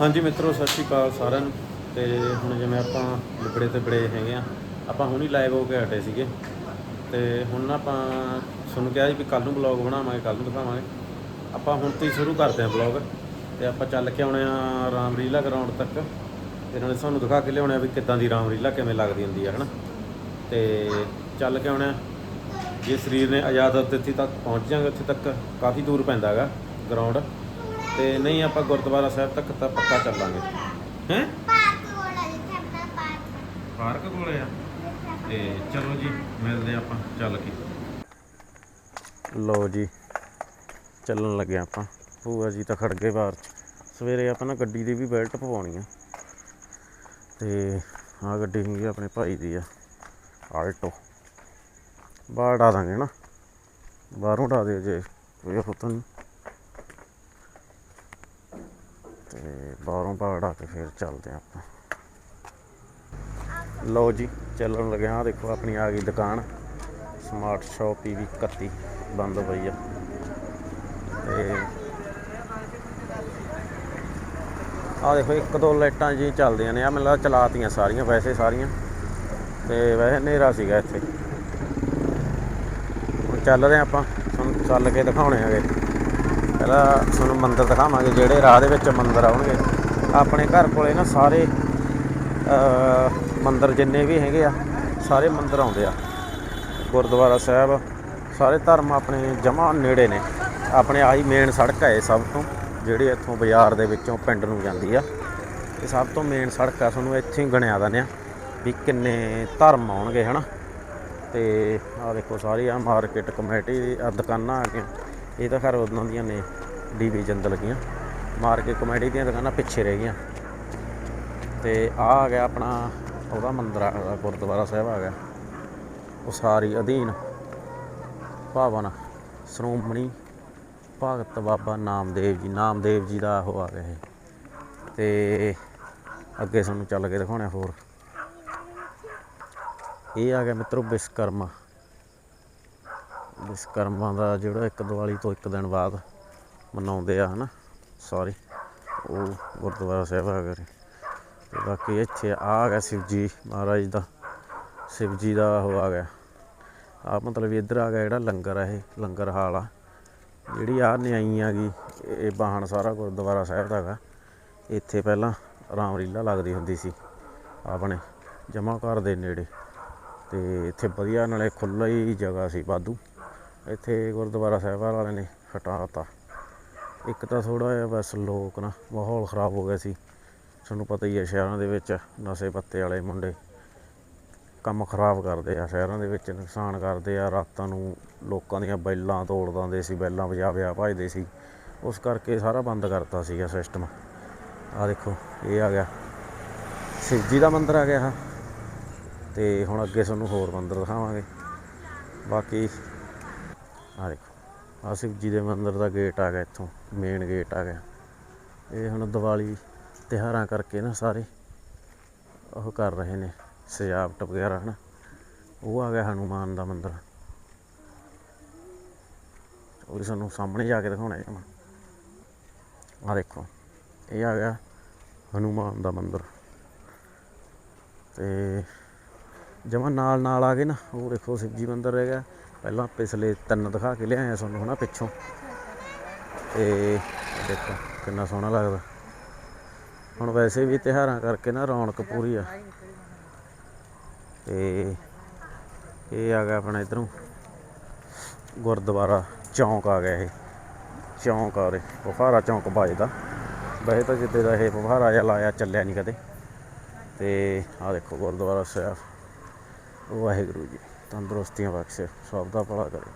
ਹਾਂਜੀ ਮਿੱਤਰੋ, ਸਤਿ ਸ਼੍ਰੀ ਅਕਾਲ ਸਾਰਿਆਂ ਨੂੰ। ਤੇ ਹੁਣ ਜਿਵੇਂ ਆਪਾਂ ਲਿਬੜੇ ਤੇ ਬੜੇ ਹੈਗੇ ਆ, ਆਪਾਂ ਹੁਣੀ ਲਾਈਵ ਹੋ ਕੇ ਹਟੇ ਸੀਗੇ। ਤੇ ਹੁਣ ਨਾ ਆਪਾਂ ਤੁਹਾਨੂੰ ਕਿਹਾ ਸੀ ਵੀ ਕੱਲ ਨੂੰ ਬਲੌਗ ਬਣਾਵਾਂਗੇ ਕੱਲ ਨੂੰ ਦਿਖਾਵਾਂਗੇ। ਆਪਾਂ ਹੁਣ ਤੋਂ ਹੀ ਸ਼ੁਰੂ ਕਰਦੇ ਹਾਂ ਬਲੌਗ ਤੇ ਆਪਾਂ ਚੱਲ ਕੇ ਆਉਣੇ ਆ ਰਾਮਲੀਲਾ ਗਰਾਊਂਡ ਤੱਕ। ਇਹਨਾਂ ਨੇ ਸਾਨੂੰ ਦਿਖਾ ਕੇ ਲਿਆਉਣੇ ਆ ਵੀ ਕਿੱਦਾਂ ਦੀ ਰਾਮਲੀਲਾ ਕਿਵੇਂ ਲੱਗਦੀ ਹੁੰਦੀ ਆ, ਹਨਾ? ਤੇ ਚੱਲ ਕੇ ਆਉਣਾ ਜੇ ਸਰੀਰ ਨੇ ਆਜ਼ਾਦ ਦਿੱਤੀ ਤੱਕ ਪਹੁੰਚ ਜਾਾਂਗੇ ਉੱਥੇ ਤੱਕ। ਕਾਫੀ ਦੂਰ ਪੈਂਦਾ ਹੈਗਾ ਗਰਾਊਂਡ ਤੇ ਨਹੀਂ ਆਪਾਂ ਗੁਰਦੁਆਰਾ ਸਾਹਿਬ ਤੱਕ ਤਾਂ ਪੱਕਾ ਚੱਲਾਂਗੇ। ਹੈ? ਪਾਰਕ ਕੋਲ ਆ। ਜਿੱਥੇ ਆਪਣਾ ਪਾਰਕ ਪਾਰਕ ਕੋਲੇ ਆ ਤੇ ਚਲੋ ਜੀ, ਮਿਲਦੇ ਆਪਾਂ ਚੱਲ ਕੇ। ਲਓ ਜੀ, ਚੱਲਣ ਲੱਗੇ ਆਪਾਂ। ਭੂਆ ਜੀ ਤਾਂ ਖੜ ਗਏ ਬਾਹਰ ਚ। ਸਵੇਰੇ ਆਪਾਂ ਨਾ ਗੱਡੀ ਦੀ ਵੀ ਬੈਲਟ ਪਵਾਉਣੀ ਆ। ਤੇ ਆਹ ਗੱਡੀ ਹੈਗੀ ਆਪਣੇ ਭਾਈ ਦੀ ਆ, ਆਲਟੋ। ਬਾਹਰ ਡਾ ਦਾਂਗੇ ਨਾ। ਬਾਹਰੋਂ ਡਾ ਦਿਓ ਜੇ, ਕੋਈ ਹੁਤ ਨਹੀਂ ਤੇ ਬਾਹਰੋਂ ਬਾਹਰ ਡਾ ਕੇ ਫਿਰ ਚੱਲਦੇ ਹਾਂ ਆਪਾਂ। ਲਓ ਜੀ, ਚੱਲਣ ਲੱਗਿਆ ਹਾਂ। ਦੇਖੋ, ਆਪਣੀ ਆ ਗਈ ਦੁਕਾਨ। ਸਮਾਰਟ ਸ਼ਾਪ ਪੀਵੀ 31 ਬੰਦ ਹੋਈ ਆ। ਤੇ ਆ ਦੇਖੋ, ਇੱਕ ਦੋ ਲਾਈਟਾਂ ਜੀ ਚੱਲਦੀਆਂ ਨੇ। ਆ ਮੈਨੂੰ ਲੱਗਦਾ ਚਲਾਤੀਆਂ ਸਾਰੀਆਂ, ਵੈਸੇ ਸਾਰੀਆਂ। ਤੇ ਵੈਸੇ ਹਨੇਰਾ ਸੀਗਾ ਇੱਥੇ। ਹੁਣ ਚੱਲ ਰਹੇ ਆਪਾਂ। ਤੁਹਾਨੂੰ ਚੱਲ ਕੇ ਦਿਖਾਉਣੇ ਹੈਗੇ। ਪਹਿਲਾਂ ਤੁਹਾਨੂੰ ਮੰਦਿਰ ਦਿਖਾਵਾਂਗੇ, ਜਿਹੜੇ ਰਾਹ ਦੇ ਵਿੱਚ ਮੰਦਿਰ ਆਉਣਗੇ। ਆਪਣੇ ਘਰ ਕੋਲੇ ਨਾ ਸਾਰੇ ਮੰਦਰ ਜਿੰਨੇ ਵੀ ਹੈਗੇ ਆ, ਸਾਰੇ ਮੰਦਰ ਆਉਂਦੇ ਆ। ਗੁਰਦੁਆਰਾ ਸਾਹਿਬ, ਸਾਰੇ ਧਰਮ ਆਪਣੇ ਜਮਾ ਨੇੜੇ ਨੇ। ਆਪਣੇ ਆਹੀ ਮੇਨ ਸੜਕ ਹੈ ਇਹ ਸਭ ਤੋਂ, ਜਿਹੜੀ ਇੱਥੋਂ ਬਾਜ਼ਾਰ ਦੇ ਵਿੱਚੋਂ ਪਿੰਡ ਨੂੰ ਜਾਂਦੀ ਆ। ਇਹ ਸਭ ਤੋਂ ਮੇਨ ਸੜਕ ਆ, ਤੁਹਾਨੂੰ ਇੱਥੇ ਹੀ ਗਣਿਆ ਦਿੰਦੇ ਆ ਵੀ ਕਿੰਨੇ ਧਰਮ ਆਉਣਗੇ, ਹਨਾ? ਤੇ ਆ ਦੇਖੋ ਸਾਰੀ ਆ ਮਾਰਕੀਟ ਕਮੇਟੀ ਦੀ ਦੁਕਾਨਾਂ ਆ ਗਈਆਂ। ਇਹ ਤਾਂ ਘਰ ਉਹਨਾਂ ਦੀਆਂ ਨੇ ਡੀਵੀ ਜੰਦ ਲੱਗੀਆਂ। ਮਾਰ ਕੇ ਕਮੇਡੀ ਦੀਆਂ ਦੁਕਾਨਾਂ ਪਿੱਛੇ ਰਹਿ ਗਈਆਂ। ਤੇ ਆ ਆ ਗਿਆ ਆਪਣਾ ਉਹਦਾ ਮੰਦਿਰ ਆ ਗਿਆ, ਗੁਰਦੁਆਰਾ ਸਾਹਿਬ ਆ ਗਿਆ। ਉਸਾਰੀ ਅਧੀਨ ਭਾਵਨ ਸ਼੍ਰੋਮਣੀ ਭਗਤ ਬਾਬਾ ਨਾਮਦੇਵ ਜੀ ਨਾਮਦੇਵ ਜੀ ਦਾ ਉਹ ਆ ਗਿਆ ਇਹ। ਤੇ ਅੱਗੇ ਸਾਨੂੰ ਚੱਲ ਕੇ ਦਿਖਾਉਣਾ ਹੋਰ। ਇਹ ਆ ਗਿਆ ਮਿੱਤਰੋ ਵਿਸ਼ਕਰਮਾ ਵਿਸ਼ਕਰਮਾ ਦਾ ਜਿਹੜਾ ਇੱਕ ਦੀਵਾਲੀ ਤੋਂ ਇੱਕ ਦਿਨ ਬਾਅਦ ਮਨਾਉਂਦੇ ਆ ਹਨਾ? ਸੌਰੀ ਉਹ ਗੁਰਦੁਆਰਾ ਸਾਹਿਬ ਆ ਗਿਆ ਤੇ ਬਾਕੀ ਇੱਥੇ ਆ ਗਿਆ ਸ਼ਿਵ ਜੀ ਮਹਾਰਾਜ ਦਾ। ਸ਼ਿਵ ਜੀ ਦਾ ਉਹ ਆ ਗਿਆ। ਆ ਮਤਲਬ ਇੱਧਰ ਆ ਗਿਆ ਜਿਹੜਾ ਲੰਗਰ ਆ ਇਹ, ਲੰਗਰ ਹਾਲ ਆ। ਜਿਹੜੀ ਆ ਨਿਆਈ ਆ ਗਈ ਇਹ ਬਾਹਣ ਸਾਰਾ ਗੁਰਦੁਆਰਾ ਸਾਹਿਬ ਦਾ ਹੈਗਾ। ਇੱਥੇ ਪਹਿਲਾਂ ਰਾਮਲੀਲਾ ਲੱਗਦੀ ਹੁੰਦੀ ਸੀ, ਆਪਣੇ ਜਮਾ ਘਰ ਦੇ ਨੇੜੇ। ਤੇ ਇੱਥੇ ਵਧੀਆ ਨਾਲੇ ਖੁੱਲ੍ਹਾ ਹੀ ਜਗ੍ਹਾ ਸੀ ਵਾਧੂ। ਇੱਥੇ ਗੁਰਦੁਆਰਾ ਸਾਹਿਬ ਵਾਲਿਆਂ ਨੇ ਹਟਾਤਾ। ਇੱਕ ਤਾਂ ਥੋੜਾ ਜਿਹਾ ਬਸ ਲੋਕ ਨਾ ਮਾਹੌਲ ਖਰਾਬ ਹੋ ਗਿਆ ਸੀ। ਤੁਹਾਨੂੰ ਪਤਾ ਹੀ ਹੈ ਸ਼ਹਿਰਾਂ ਦੇ ਵਿੱਚ ਨਸ਼ੇ ਪੱਤੇ ਵਾਲੇ ਮੁੰਡੇ ਕੰਮ ਖਰਾਬ ਕਰਦੇ ਆ, ਸ਼ਹਿਰਾਂ ਦੇ ਵਿੱਚ ਨੁਕਸਾਨ ਕਰਦੇ ਆ, ਰਾਤਾਂ ਨੂੰ ਲੋਕਾਂ ਦੀਆਂ ਬੈਲਾਂ ਤੋੜ ਦਿੰਦੇ ਸੀ, ਬੈਲਾਂ ਵਜਾ ਵਜਾ ਭਜਦੇ ਸੀ। ਉਸ ਕਰਕੇ ਸਾਰਾ ਬੰਦ ਕਰਤਾ ਸੀਗਾ ਸਿਸਟਮ ਆ ਦੇਖੋ, ਇਹ ਆ ਗਿਆ। ਸ਼ਿਵ ਜੀ ਦਾ ਮੰਦਿਰ ਆ ਗਿਆ ਆ ਤੇ ਹੁਣ ਅੱਗੇ ਤੁਹਾਨੂੰ ਹੋਰ ਮੰਦਿਰ ਦਿਖਾਵਾਂਗੇ। ਬਾਕੀ ਆ ਦੇਖੋ ਆ ਸ਼ਿਵ ਜੀ ਦੇ ਮੰਦਿਰ ਦਾ ਗੇਟ ਆ ਗਿਆ ਇੱਥੋਂ। ਮੇਨ ਗੇਟ ਆ ਗਿਆ। ਇਹ ਹੁਣ ਦੀਵਾਲੀ ਤਿਉਹਾਰਾਂ ਕਰਕੇ ਨਾ ਸਾਰੇ ਉਹ ਕਰ ਰਹੇ ਨੇ, ਸਜਾਵਟ ਵਗੈਰਾ, ਹਨਾ। ਉਹ ਆ ਗਿਆ ਹਨੂਮਾਨ ਦਾ ਮੰਦਿਰ। ਉਹ ਵੀ ਤੁਹਾਨੂੰ ਸਾਹਮਣੇ ਜਾ ਕੇ ਦਿਖਾਉਣਾ ਹੈ ਆ ਦੇਖੋ, ਇਹ ਆ ਗਿਆ ਹਨੂਮਾਨ ਦਾ ਮੰਦਿਰ। ਤੇ ਜਮਾ ਨਾਲ ਨਾਲ ਆ ਗਏ ਨਾ, ਉਹ ਦੇਖੋ ਸ਼ਿਵਜੀ ਮੰਦਿਰ ਹੈਗਾ। ਪਹਿਲਾਂ ਪਿਛਲੇ ਤਿੰਨ ਦਿਖਾ ਕੇ ਲਿਆਇਆ ਆ ਤੁਹਾਨੂੰ, ਹਨਾ, ਪਿੱਛੋਂ। ਤੇ ਇਹ ਦੇਖੋ ਕਿੰਨਾ ਸੋਹਣਾ ਲੱਗਦਾ। ਹੁਣ ਵੈਸੇ ਵੀ ਤਿਉਹਾਰਾਂ ਕਰਕੇ ਨਾ ਰੌਣਕ ਪੂਰੀ ਆ। ਤੇ ਇਹ ਆ ਗਿਆ ਆਪਣਾ ਇਧਰੋਂ ਗੁਰਦੁਆਰਾ ਚੌਂਕ ਆ ਗਿਆ ਇਹ। ਚੌਂਕ ਆ ਰੇ ਬੁਖਾਰਾ ਚੌਂਕ ਵੱਜਦਾ। ਵੈਸੇ ਤਾਂ ਜਿੱਦੇ ਦਾ ਇਹ ਬੁਖਾਰਾ ਜਿਹਾ ਲਾਇਆ ਚੱਲਿਆ ਨਹੀਂ ਕਦੇ। ਤੇ ਆ ਦੇਖੋ ਗੁਰਦੁਆਰਾ ਸਾਹਿਬ, ਵਾਹਿਗੁਰੂ ਜੀ, ਤੰਦਰੁਸਤੀਆਂ ਬਖਸ਼ੇ, ਸਭ ਦਾ ਭਲਾ ਕਰੇ।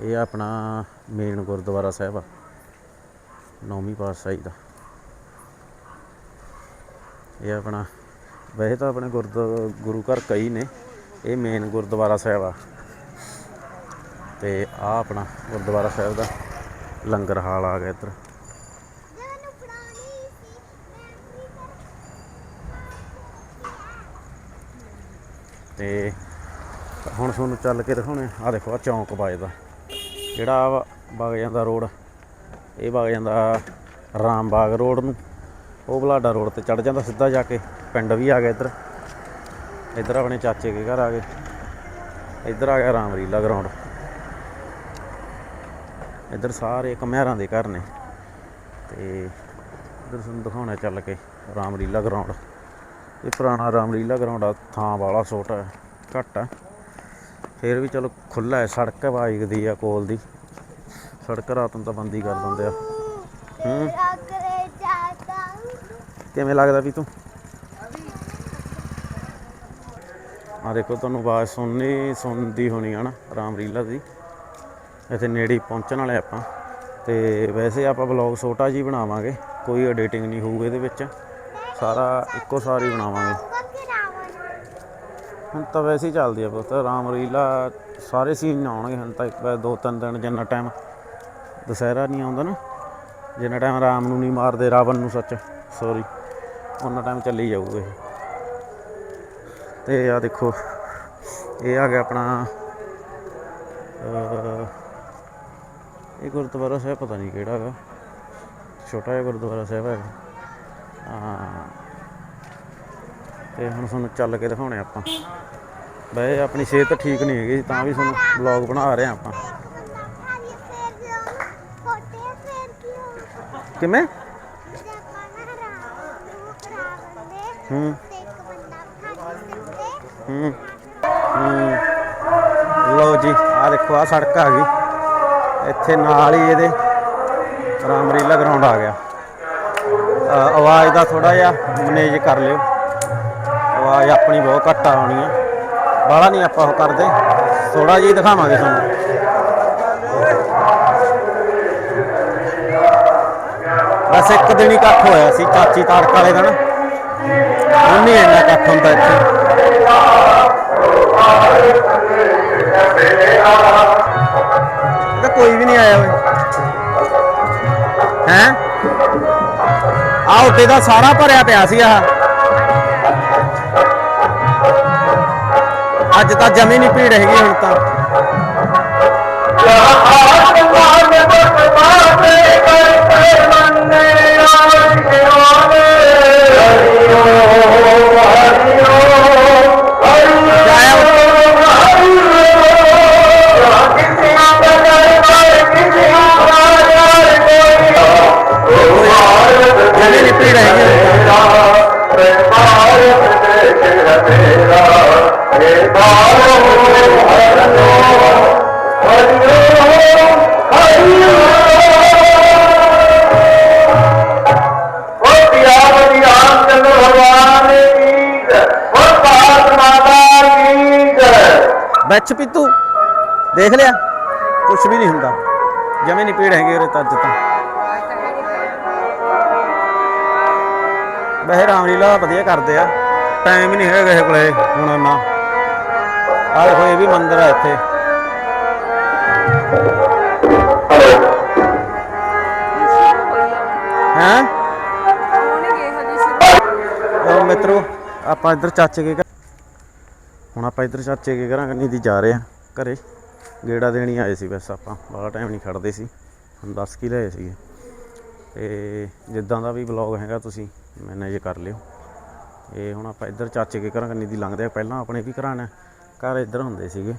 ਇਹ ਆਪਣਾ ਮੇਨ ਗੁਰਦੁਆਰਾ ਸਾਹਿਬ ਆ। ਨੌਵੀਂ ਪਾਤਸ਼ਾਹੀ ਦਾ। ਇਹ ਆਪਣਾ, ਵੈਸੇ ਤਾਂ ਆਪਣੇ ਗੁਰਦ, ਗੁਰੂ ਘਰ ਕਈ ਨੇ, ਇਹ ਮੇਨ ਗੁਰਦੁਆਰਾ ਸਾਹਿਬ ਆ। ਤੇ ਆ ਆਪਣਾ ਗੁਰਦੁਆਰਾ ਸਾਹਿਬ ਦਾ ਲੰਗਰ ਹਾਲ ਆ ਗਿਆ ਇੱਧਰ। ਜਦੋਂ ਤੇ ਹੁਣ ਤੁਹਾਨੂੰ ਚੱਲ ਕੇ ਦਿਖਾਉਣੇ ਆ। ਦੇਖੋ ਆ ਚੌਂਕ ਵੱਜਦਾ ਜਿਹੜਾ ਆਹ ਵਗ ਜਾਂਦਾ ਰੋਡ। ਇਹ ਵਗ ਜਾਂਦਾ ਰਾਮਬਾਗ ਰੋਡ ਨੂੰ। ਉਹ ਬਲਾਡਾ ਰੋਡ ਤੇ ਚੜ ਜਾਂਦਾ ਸਿੱਧਾ ਜਾ ਕੇ। ਪਿੰਡ ਵੀ ਆ ਗਿਆ ਇੱਧਰ। ਇੱਧਰ ਆਪਣੇ ਚਾਚੇ ਦੇ ਘਰ ਆ ਗਏ। ਇੱਧਰ ਆ ਗਿਆ ਰਾਮਰੀਲਾ ਗਰਾਊਂਡ ਇੱਧਰ ਸਾਰੇ ਕਮਿਆਰਾਂ ਦੇ ਘਰ ਨੇ। ਤੇ ਇੱਧਰ ਤੁਹਾਨੂੰ ਦਿਖਾਉਣਾ ਚੱਲ ਕੇ ਰਾਮਲੀਲਾ ਗਰਾਊਂਡ ਇਹ ਪੁਰਾਣਾ ਰਾਮਲੀਲਾ ਗਰਾਊਂਡ ਆ, ਥਾਂ ਵਾਲਾ ਛੋਟਾ, ਘੱਟ ਆ। ਫਿਰ ਵੀ ਚਲੋ ਖੁੱਲਾ ਹੈ, ਸੜਕ ਹੈ ਬਾਈਕ ਦੀ ਆ, ਕੋਲ ਦੀ। ਸੜਕ ਰਾਤ ਨੂੰ ਤਾਂ ਬੰਦ ਹੀ ਕਰ ਦਿੰਦੇ ਆ। ਹੂੰ। ਕਿਵੇਂ ਲੱਗਦਾ ਵੀ ਤੂੰ? ਆ ਦੇਖੋ, ਤੁਹਾਨੂੰ ਆਵਾਜ਼ ਸੁਣਨੀ, ਸੁਣਦੀ ਹੋਣੀ ਹੈ ਨਾ ਰਾਮਲੀਲਾ ਦੀ। ਇੱਥੇ ਨੇੜੇ ਪਹੁੰਚਣ ਵਾਲੇ ਆਪਾਂ। ਤੇ ਵੈਸੇ ਆਪਾਂ ਬਲੌਗ ਛੋਟਾ ਜੀ ਬਣਾਵਾਂਗੇ। ਕੋਈ ਐਡੀਟਿੰਗ ਨਹੀਂ ਹੋਊ ਇਹਦੇ ਵਿੱਚ। ਸਾਰਾ ਇੱਕੋ ਸਾਰ ਹੀ ਬਣਾਵਾਂਗੇ। ਹੁਣ ਤਾਂ ਵੈਸੇ ਹੀ ਚੱਲਦੀ ਆ ਪੁੱਤ। ਰਾਮਲੀਲਾ ਸਾਰੇ ਸੀਨ ਆਉਣਗੇ ਹੁਣ ਤਾਂ ਇੱਕ ਵਾਰ ਦੋ, ਤਿੰਨ ਦਿਨ ਜਿੰਨਾ ਟਾਈਮ ਦੁਸਹਿਰਾ ਨਹੀਂ ਆਉਂਦਾ ਨਾ। ਜਿੰਨਾ ਟਾਈਮ ਰਾਮ ਨੂੰ ਨਹੀਂ ਮਾਰਦੇ, ਰਾਵਣ ਨੂੰ ਸੱਚ ਸੌਰੀ ਉਹਨਾਂ ਟਾਈਮ ਚੱਲੀ ਜਾਊਗਾ ਇਹ। ਤੇ ਆ ਦੇਖੋ, ਇਹ ਆ ਗਿਆ ਆਪਣਾ ਇਹ ਗੁਰਦੁਆਰਾ ਸਾਹਿਬ ਪਤਾ ਨਹੀਂ ਕਿਹੜਾ ਹੈਗਾ। ਛੋਟਾ ਜਿਹਾ ਗੁਰਦੁਆਰਾ ਸਾਹਿਬ ਹੈਗਾ। ਹਾਂ। ਤੇ ਹੁਣ ਤੁਹਾਨੂੰ ਚੱਲ ਕੇ ਦਿਖਾਉਣੇ ਆਪਾਂ। ਵੈਸੇ ਆਪਣੀ ਸਿਹਤ ਠੀਕ ਨਹੀਂ ਹੈਗੀ, ਤਾਂ ਵੀ ਤੁਹਾਨੂੰ ਵਲੌਗ ਬਣਾ ਰਹੇ ਹਾਂ ਆਪਾਂ ਬੰਦਾ ਖਾਲੀ ਫੇਰ ਦਿਓ ਫੋਟੇ ਫੇਰ ਕਿਉਂ ਕਿਵੇਂ? ਜੇ ਆਪਾਂ ਨਾ ਹੂੰ। ਹੂੰ। ਹੂੰ। ਲਓ ਜੀ ਆ ਦੇਖੋ ਆ ਸੜਕ ਆ ਗਈ। ਇੱਥੇ ਨਾਲ ਹੀ ਇਹਦੇ ਰਾਮਰੀਲਾ ਗਰਾਊਂਡ ਆ ਗਿਆ। ਆਵਾਜ਼ ਦਾ ਥੋੜਾ ਜਿਹਾ ਮੈਨੇਜ ਕਰ ਲਿਓ। ਆਵਾਜ਼ ਆਪਣੀ ਬਹੁਤ ਘੱਟ ਆਉਣੀ ਆ। ਬਾਹਲਾ ਨਹੀਂ ਆਪਾਂ ਉਹ ਕਰਦੇ। ਥੋੜਾ ਜਿਹਾ ਦਿਖਾਵਾਂਗੇ ਤੁਹਾਨੂੰ। ਦਿਨ ਇਕੱਠ ਹੋਇਆ ਸੀ, ਚਾਚੀ ਤਾੜਕ ਵਾਲੇ ਦਿਨ। ਹੁਣ ਨਹੀਂ ਇੰਨਾ ਇਕੱਠ ਹੁੰਦਾ ਇੱਥੇ। ਇਹਦਾ ਕੋਈ ਵੀ ਨਹੀਂ ਆਇਆ ਓਏ। ਹੈ? ਆ ਉੱਤੇ ਦਾ ਸਾਰਾ ਭਰਿਆ ਪਿਆ ਸੀ ਆਹ। ਅੱਜ ਤਾਂ ਜਮੀ ਨਹੀਂ ਭੀੜ ਹੈਗੀ ਹੁਣ ਤਾਂ। ਵਿੱਚ ਪੀਤੂ, ਦੇਖ ਲਿਆ ਕੁਝ ਵੀ ਨਹੀਂ ਹੁੰਦਾ। ਜਮੇ ਨਹੀਂ ਪੀੜ ਹੈਗੇ ਉਰੇ ਤਾਂ ਅੱਜ ਤਾਂ। ਵੈਸੇ ਰਾਮਲੀਲਾ ਵਧੀਆ ਕਰਦੇ ਆ। ਟਾਈਮ ਹੀ ਨਹੀਂ ਹੈਗਾ ਕਿਸੇ ਕੋਲੇ ਹੁਣ ਇੰਨਾ। ਆਏ ਦੇਖੋ ਵੀ ਮੰਦਿਰ ਹੈ ਇੱਥੇ। ਹੈਂ? ਉਹ ਮਿੱਤਰੋ, ਆਪਾਂ ਇੱਧਰ ਚਾਚੇ ਕੇ ਹੁਣ ਆਪਾਂ ਇੱਧਰ ਚਾਚੇ ਕੇ ਘਰਾਂ ਕੰਨੀ ਦੀ ਜਾ ਰਹੇ ਆ ਘਰੇ। ਗੇੜਾ ਦੇਣੀ ਆਏ ਸੀ ਬਸ ਆਪਾਂ, ਬਾਹਲਾ ਟਾਈਮ ਨਹੀਂ ਖੜਦੇ ਸੀ। ਹੁਣ 10 ਕੀ ਲਏ ਸੀਗੇ। ਤੇ ਜਿੱਦਾਂ ਦਾ ਵੀ ਵਲੌਗ ਹੈਗਾ ਤੁਸੀਂ ਮੈਨੇਜ ਕਰ ਲਿਓ। ਇਹ ਹੁਣ ਆਪਾਂ ਇੱਧਰ ਚਾਚੇ ਕੇ ਘਰਾਂ ਕੰਨੀ ਦੀ ਲੰਘਦੇ ਆ ਪਹਿਲਾਂ ਆਪਣੇ ਵੀ ਘਰਾਂ ਨੇ ਘਰ ਇੱਧਰ ਹੁੰਦੇ ਸੀਗੇ।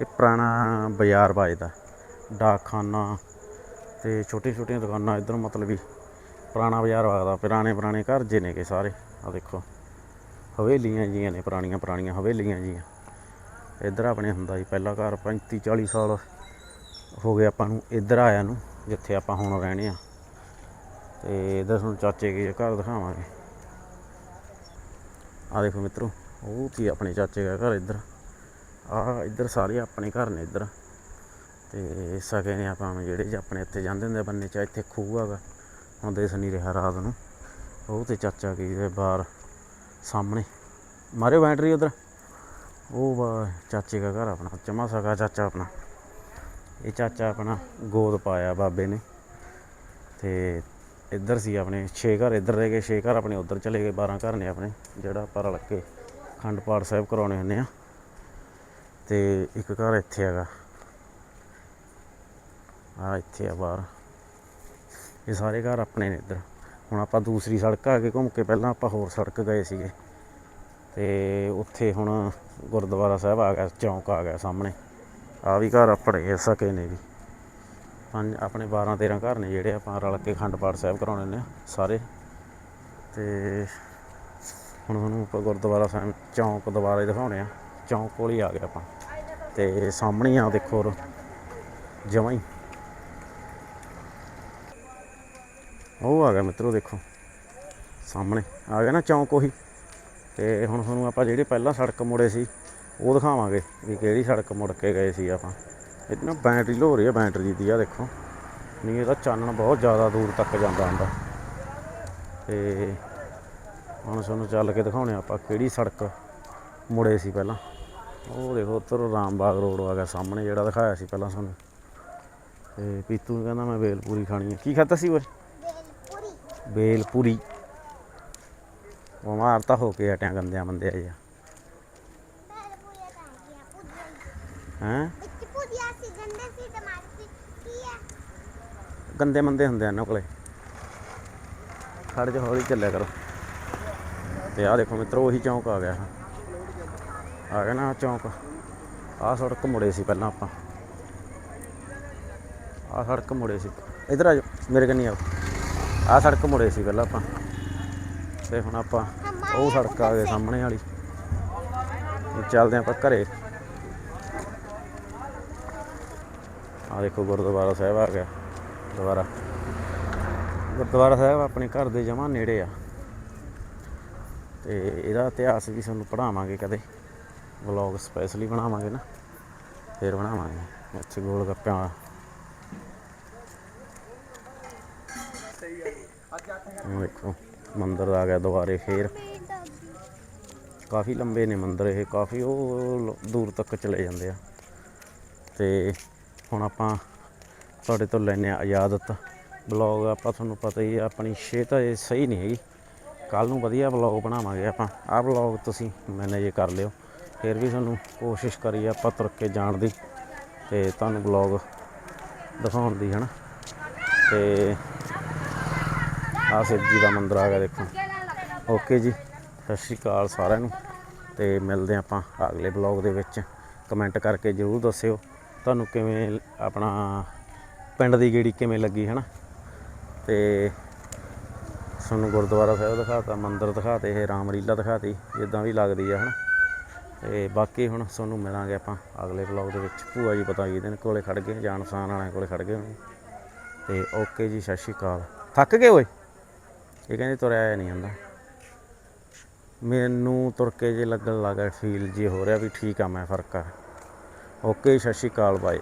ਇਹ ਪੁਰਾਣਾ ਬਾਜ਼ਾਰ ਵੱਜਦਾ। ਡਾਕਖਾਨਾ ਤੇ ਛੋਟੀਆਂ ਛੋਟੀਆਂ ਦੁਕਾਨਾਂ ਇੱਧਰ ਮਤਲਬ ਵੀ ਪੁਰਾਣਾ ਬਾਜ਼ਾਰ ਵਗਦਾ ਪੁਰਾਣੇ ਪੁਰਾਣੇ ਘਰ ਜੇ ਨੇਗੇ ਸਾਰੇ। ਆ ਦੇਖੋ। ਹਵੇਲੀਆਂ ਜੀਆਂ ਨੇ ਪੁਰਾਣੀਆਂ ਪੁਰਾਣੀਆਂ ਹਵੇਲੀਆਂ ਜੀਆਂ। ਇੱਧਰ ਆਪਣੇ ਹੁੰਦਾ ਜੀ ਪਹਿਲਾ ਘਰ 35 40 ਸਾਲ ਹੋ ਗਏ ਆਪਾਂ ਨੂੰ ਇੱਧਰ ਆਇਆ ਨੂੰ, ਜਿੱਥੇ ਆਪਾਂ ਹੁਣ ਰਹਿਣੇ ਆ ਤੇ ਇੱਧਰ ਤੁਹਾਨੂੰ ਚਾਚੇ ਕੇ ਘਰ ਦਿਖਾਵਾਂਗੇ। ਆ ਦੇਖੋ ਮਿੱਤਰੋ, ਉਹ ਸੀ ਆਪਣੇ ਚਾਚੇ ਦਾ ਘਰ ਇੱਧਰ। ਆ ਇੱਧਰ ਸਾਰੇ ਆਪਣੇ ਘਰ ਨੇ ਇੱਧਰ। ਤੇ ਸਕੇ ਨੇ ਆਪਾਂ ਜਿਹੜੇ ਆਪਣੇ ਇੱਥੇ ਜਾਂਦੇ ਹੁੰਦੇ ਆ ਬੰਨੇ ਚ ਇੱਥੇ ਖੂਹ ਹੈਗਾ ਹੁਣ ਦਿਸ ਨਹੀਂ ਰਿਹਾ ਰਾਤ ਨੂੰ। ਉਹ ਤੇ ਚਾਚਾ ਕੀ ਦੇ ਬਾਹਰ ਸਾਹਮਣੇ। ਮਾਰਿਓ ਬੈਟਰੀ ਉਧਰ। ਉਹ ਵਾ ਚਾਚੇ ਦਾ ਘਰ ਆਪਣਾ ਚਮਾ ਸਕਾ ਚਾਚਾ ਆਪਣਾ। ਇਹ ਚਾਚਾ ਆਪਣਾ ਗੋਦ ਪਾਇਆ ਬਾਬੇ ਨੇ। ਤੇ ਇੱਧਰ ਸੀ ਆਪਣੇ 6 ਘਰ ਇੱਧਰ ਰਹਿ ਗਏ 6 ਘਰ ਆਪਣੇ ਉੱਧਰ ਚਲੇ ਗਏ 12 ਘਰ ਨੇ ਆਪਣੇ, ਜਿਹੜਾ ਆਪਾਂ ਰਲ ਕੇ ਖੰਡ ਪਾਠ ਸਾਹਿਬ ਕਰਾਉਣੇ ਹੁੰਦੇ ਆ। ਤੇ ਇੱਕ ਘਰ ਇੱਥੇ ਹੈਗਾ। ਆ ਇੱਥੇ ਆ ਬਾਹਰ। ਇਹ ਸਾਰੇ ਘਰ ਆਪਣੇ ਨੇ ਇੱਧਰ। ਹੁਣ ਆਪਾਂ ਦੂਸਰੀ ਸੜਕ ਆ ਕੇ ਘੁੰਮ ਕੇ ਪਹਿਲਾਂ ਆਪਾਂ ਹੋਰ ਸੜਕ ਗਏ ਸੀਗੇ। ਤੇ ਉੱਥੇ ਹੁਣ ਗੁਰਦੁਆਰਾ ਸਾਹਿਬ ਆ ਗਿਆ, ਚੌਂਕ ਆ ਗਿਆ ਸਾਹਮਣੇ। ਆ ਵੀ ਘਰ ਆਪਣੇ ਸਕੇ ਨੇ ਵੀ। ਪੰਜ, ਆਪਣੇ 12 13 ਘਰ ਨੇ ਜਿਹੜੇ ਆਪਾਂ ਰਲ ਕੇ ਅਖੰਡ ਪਾਠ ਸਾਹਿਬ ਕਰਾਉਣੇ ਨੇ ਸਾਰੇ। ਤੇ ਹੁਣ ਤੁਹਾਨੂੰ ਆਪਾਂ ਗੁਰਦੁਆਰਾ ਸਾਹਿਬ ਚੌਂਕ ਦੁਬਾਰੇ ਦਿਖਾਉਣੇ ਆ। ਚੌਂਕ ਕੋਲ ਹੀ ਆ ਗਏ ਆਪਾਂ। ਤੇ ਸਾਹਮਣੇ ਆ ਦੇਖੋ ਜਮਾਂ ਹੀ। ਉਹ ਆ ਗਿਆ ਮਿੱਤਰੋ ਦੇਖੋ, ਸਾਹਮਣੇ। ਆ ਗਿਆ ਨਾ ਚੌਂਕ ਉਹੀ। ਤੇ ਹੁਣ ਤੁਹਾਨੂੰ ਆਪਾਂ ਜਿਹੜੀ ਪਹਿਲਾਂ ਸੜਕ ਮੁੜੇ ਸੀ, ਉਹ ਦਿਖਾਵਾਂਗੇ ਵੀ ਕਿਹੜੀ ਸੜਕ ਮੁੜ ਕੇ ਗਏ ਸੀ ਆਪਾਂ। ਇਹ ਨਾ ਬੈਟਰੀ ਲੋ ਰਹੀ ਹੈ ਬੈਟਰੀ ਦੀ ਆ ਦੇਖੋ। ਨਹੀਂ, ਇਹਦਾ ਚਾਨਣ ਬਹੁਤ ਜ਼ਿਆਦਾ ਦੂਰ ਤੱਕ ਜਾਂਦਾ ਹੁੰਦਾ। ਤੇ ਹੁਣ ਤੁਹਾਨੂੰ ਚੱਲ ਕੇ ਦਿਖਾਉਣੇ ਆਪਾਂ ਕਿਹੜੀ ਸੜਕ ਮੁੜੇ ਸੀ ਪਹਿਲਾਂ। ਉਹ ਦੇਖੋ ਉੱਧਰ ਰਾਮਬਾਗ ਰੋਡ ਆ ਗਿਆ ਸਾਹਮਣੇ ਜਿਹੜਾ ਦਿਖਾਇਆ ਸੀ ਪਹਿਲਾਂ ਤੁਹਾਨੂੰ ਤੇ ਪੀਤੂ ਨੂੰ ਕਹਿੰਦਾ ਮੈਂ ਵੇਲਪੂਰੀ ਖਾਣੀ ਹੈ ਕੀ ਖਾਧਾ ਸੀ ਓਏ? ਬੇਲਪੁਰੀ। ਵੇਲਪੂਰੀ ਬਿਮਾਰ ਤਾਂ ਹੋ ਕੇ ਹਟਿਆ ਗੰਦਿਆਂ ਬੰਦਿਆ ਜੀ ਬੇਲਪੁਰੀ ਤਾਂ ਗਿਆ ਪੁੱਜਿਆ ਹੈਂ। ਇੱਥੇ ਪੁੱਜਿਆ ਸੀ ਗੰਦੇ ਸੀ ਟਮਾਟਰ ਸੀ ਕੀ ਹੈ ਗੰਦੇ ਮੰਦੇ ਹੁੰਦੇ ਆ ਇਹਨਾਂ ਕੋਲੇ। ਖੜ ਜਾ ਹੌਲੀ ਚੱਲਿਆ ਕਰੋ। ਤੇ ਆਹ ਦੇਖੋ ਮਿੱਤਰੋ ਉਹੀ ਚੌਂਕ ਆ ਗਿਆ। ਆ ਗਿਆ ਨਾ ਚੌਂਕ। ਆਹ ਸੜਕ ਮੁੜੇ ਸੀ ਪਹਿਲਾਂ ਆਪਾਂ। ਆਹ ਸੜਕ ਮੁੜੇ ਸੀ। ਇਧਰ ਆ ਜਾਓ, ਮੇਰੇ ਕੰਨੀ ਆਓ। ਆਹ ਸੜਕ ਮੁੜੇ ਸੀ ਪਹਿਲਾਂ ਆਪਾਂ। ਤੇ ਹੁਣ ਆਪਾਂ ਉਹ ਸੜਕ ਆ ਗਏ ਸਾਹਮਣੇ ਵਾਲੀ। ਹੁਣ ਚੱਲਦੇ ਆਪਾਂ ਘਰੇ। ਆ ਦੇਖੋ ਗੁਰਦੁਆਰਾ ਸਾਹਿਬ ਆ ਗਿਆ। ਦੁਬਾਰਾ ਗੁਰਦੁਆਰਾ ਸਾਹਿਬ ਆਪਣੇ ਘਰ ਦੇ ਜਮਾਂ ਨੇੜੇ ਆ। ਤੇ ਇਹਦਾ ਇਤਿਹਾਸ ਵੀ ਤੁਹਾਨੂੰ ਪੜਾਵਾਂਗੇ ਕਦੇ। ਵਲੌਗ ਸਪੈਸ਼ਲੀ ਬਣਾਵਾਂਗੇ ਨਾ, ਫੇਰ ਬਣਾਵਾਂਗੇ। ਅੱਛੇ ਗੋਲ ਗੱਪਿਆਂ ਵਾਲਾ। ਦੇਖੋ ਮੰਦਰ ਆ ਗਿਆ ਦੁਬਾਰੇ ਫੇਰ। ਕਾਫੀ ਲੰਬੇ ਨੇ ਮੰਦਰ ਇਹ, ਕਾਫੀ ਉਹ ਦੂਰ ਤੱਕ ਚਲੇ ਜਾਂਦੇ ਆ। ਤੇ ਹੁਣ ਆਪਾਂ ਤੁਹਾਡੇ ਤੋਂ ਲੈਨੇ ਆ ਇਜਾਜ਼ਤ। ਬਲੌਗ ਆਪਾਂ ਤੁਹਾਨੂੰ ਪਤਾ ਹੀ ਆ, ਆਪਣੀ ਸਿਹਤ ਇਹ ਸਹੀ ਨਹੀਂ ਹੈਗੀ। ਕੱਲ ਨੂੰ ਵਧੀਆ ਬਲੌਗ ਬਣਾਵਾਂਗੇ ਆਪਾਂ। ਆਹ ਬਲੌਗ ਤੁਸੀਂ ਮੈਨੇਜ ਕਰ ਲਿਓ। ਫਿਰ ਵੀ ਤੁਹਾਨੂੰ ਕੋਸ਼ਿਸ਼ ਕਰੀ ਆਪਾਂ ਤੁਰ ਕੇ ਜਾਣ ਦੀ ਤੇ ਤੁਹਾਨੂੰ ਬਲੌਗ ਦਿਖਾਉਣ ਦੀ, ਹਨਾ? ਤੇ ਆਹ ਸ਼ਿਵ ਜੀ ਦਾ ਮੰਦਿਰ ਆ ਗਿਆ, ਦੇਖੋ। ਓਕੇ ਜੀ, ਸਤਿ ਸ਼੍ਰੀ ਅਕਾਲ ਸਾਰਿਆਂ ਨੂੰ। ਤੇ ਮਿਲਦੇ ਹਾਂ ਆਪਾਂ ਅਗਲੇ ਬਲੌਗ ਦੇ ਵਿੱਚ। ਕਮੈਂਟ ਕਰਕੇ ਜਰੂਰ ਦੱਸਿਓ ਤੁਹਾਨੂੰ ਕਿਵੇਂ ਆਪਣਾ ਪਿੰਡ ਦੀ ਗੇੜੀ ਕਿਵੇਂ ਲੱਗੀ ਹੈ ਨਾ ਤੇ ਤੁਹਾਨੂੰ ਗੁਰਦੁਆਰਾ ਸਾਹਿਬ ਦਿਖਾਤਾ, ਮੰਦਿਰ ਦਿਖਾਤੇ, ਇਹ ਰਾਮਲੀਲਾ ਦਿਖਾਤੀ, ਜਿੱਦਾਂ ਵੀ ਲੱਗਦੀ ਆ, ਹਨਾ? ਤੇ ਬਾਕੀ ਹੁਣ ਤੁਹਾਨੂੰ ਮਿਲਾਂਗੇ ਆਪਾਂ ਅਗਲੇ ਬਲੌਗ ਦੇ ਵਿੱਚ। ਭੂਆ ਜੀ ਪਤਾ ਦਿਨ ਕੋਲੇ ਖੜ ਗਏ, ਜਾਣ ਵਾਲਿਆਂ ਕੋਲੇ ਖੜ ਗਏ ਹੋਣੇ। ਤੇ ਓਕੇ ਜੀ, ਸਤਿ ਸ਼੍ਰੀ ਅਕਾਲ। ਥੱਕ ਗਏ ਓਏ? ਇਹ ਕਹਿੰਦੇ ਤੁਰਿਆ ਨਹੀਂ ਜਾਂਦਾ। ਮੈਨੂੰ ਤੁਰ ਕੇ ਜੇ ਲੱਗਣ ਲੱਗਾ ਫੀਲ ਜੇ ਹੋ ਰਿਹਾ ਵੀ ਠੀਕ ਆ, ਮੈਂ ਫ਼ਰਕ ਆ। ਓਕੇ ਸਤਿ ਸ਼੍ਰੀ ਅਕਾਲ ਬਾਏ